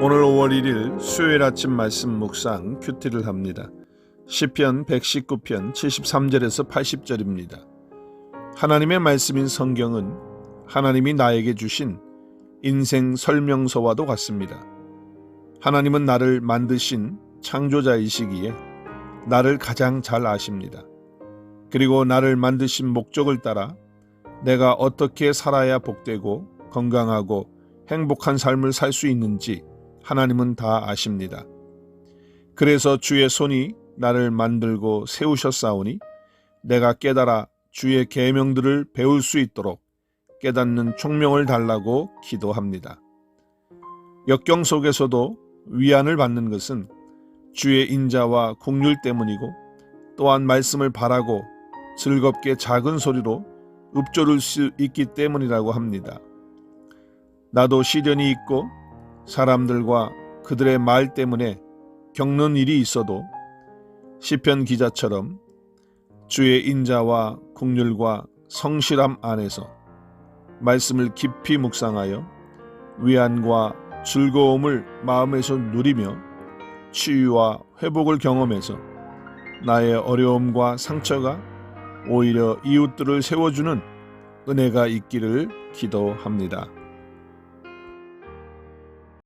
5월 1일 수요일 아침 말씀 묵상 큐티를 합니다. 시편 119편 73절에서 80절입니다. 하나님의 말씀인 성경은 하나님이 나에게 주신 인생 설명서와도 같습니다. 하나님은 나를 만드신 창조자이시기에 나를 가장 잘 아십니다. 그리고 나를 만드신 목적을 따라 내가 어떻게 살아야 복되고 건강하고 행복한 삶을 살 수 있는지 하나님은 다 아십니다. 그래서 주의 손이 나를 만들고 세우셨사오니 내가 깨달아 주의 계명들을 배울 수 있도록 깨닫는 총명을 달라고 기도합니다. 역경 속에서도 위안을 받는 것은 주의 인자와 국률 때문이고 또한 말씀을 바라고 즐겁게 작은 소리로 읊조를 수 있기 때문이라고 합니다. 나도 시련이 있고 사람들과 그들의 말 때문에 겪는 일이 있어도 시편 기자처럼 주의 인자와 국률과 성실함 안에서 말씀을 깊이 묵상하여 위안과 즐거움을 마음에서 누리며 치유와 회복을 경험해서 나의 어려움과 상처가 오히려 이웃들을 세워주는 은혜가 있기를 기도합니다.